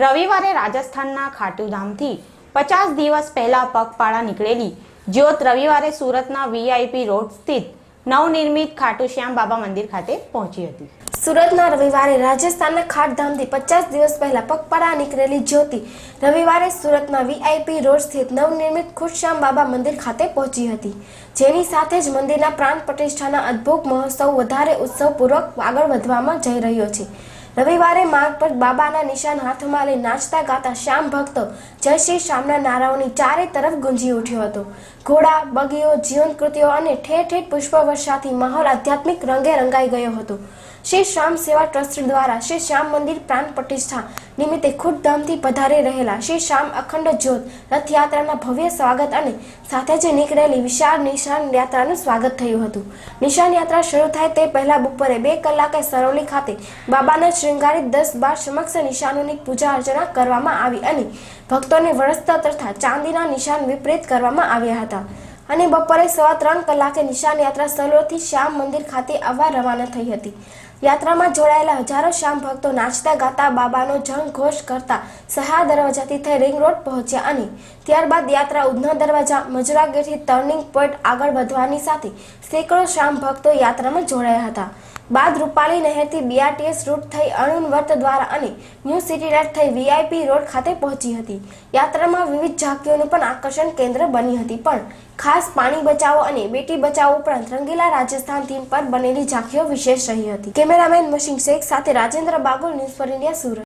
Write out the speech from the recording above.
રવિવારે રાજસ્થાનના ખાટુધામથી પચાસ દિવસ પહેલા પગપાળા નીકળેલી. જ્યોત રવિવારે સુરતના વીઆઈપી રોડ સ્થિત નવનિર્મિત ખાટુ શ્યામ બાબા મંદિર ખાતે પહોંચી હતી. સુરતના રવિવારે રાજસ્થાનના ખાટધામથી પચાસ દિવસ પહેલા પગપાળા નીકળેલી જ્યોતિ રવિવારે સુરતના વીઆઈપી રોડ સ્થિત નવનિર્મિત ખુશશ્યામ બાબા મંદિર ખાતે પહોંચી હતી. જેની સાથે જ મંદિરના પ્રાણ પ્રતિષ્ઠાના અદ્ભુત મહોત્સવ વધારે ઉત્સવપૂર્વક આગળ વધવામાં જઈ રહ્યો છે. રવિવારે માર્ગ પર બાબાના નિશાન હાથમાં લઈ નાચતા ગાતા શ્યામ ભક્તો જય શ્રી શ્યામના નારાઓની ચારે તરફ ગુંજી ઉઠ્યો હતો. ઘોડા, બગીઓ જીવન કૃતિઓ અને ઠેર ઠેર પુષ્પવર્ષાથી માહોલ આધ્યાત્મિક રંગે રંગાઈ ગયો હતો. શ્રી શ્યામ સેવા ટ્રસ્ટ દ્વારા શ્રી શ્યામ મંદિર પ્રાણ પ્રતિષ્ઠા નિમિત્તે ખુદધામથી પધારી રહેલા શ્રી શ્યામ અખંડ જ્યોત રથયાત્રાના ભવ્ય સ્વાગત અને સાથે જ નીકળેલી વિશાળ નિશાન યાત્રાનું સ્વાગત થયું હતું. નિશાન યાત્રા શરૂ થાય તે પહેલા બપોરે બે કલાકે સરોલી ખાતે બાબાના શૃંગારિત દસ બાર સમક્ષ નિશાનોની પૂજા અર્ચના કરવામાં આવી અને ભક્તોને વરસતા તથા ચાંદીના નિશાન વિપરીત કરવામાં આવ્યા હતા. અને બપોરે સવા ત્રણ કલાકે નિશાન યાત્રા સલોરથી શ્યામ મંદિર ખાતે આવવા રવાના થઈ હતી. યાત્રામાં જોડાયેલા હજારો શ્યામ ભક્તો નાચતા ગાતા બાબાનો જંગઘોષ કરતા સહા દરવાજાથી થઈ રિંગ રોડ પહોંચ્યા અને ત્યારબાદ યાત્રા ઉધના દરવાજા મજરા ગેટથી ટર્નિંગ પોઈન્ટ આગળ વધવાની સાથે સેંકડો શ્યામ ભક્તો યાત્રામાં જોડાયા હતા. બાદ રૂપાલી નહેરથી બીઆરટીએસ રૂટ થઈ અરુણ વર્ત દ્વારા અને ન્યૂ સિટી રેડ થઈ વીઆઈપી રોડ ખાતે પહોંચી હતી. યાત્રામાં વિવિધ ઝાંકીઓનું પણ આકર્ષણ કેન્દ્ર બની હતી. પણ ખાસ પાણી બચાવો અને બેટી બચાવો ઉપરાંત રંગીલા રાજસ્થાન થીમ પર બનેલી ઝાંખીઓ વિશેષ રહી હતી. કેમેરામેન મશીન શેખ સાથે Rajendra Bagul news for India Surat.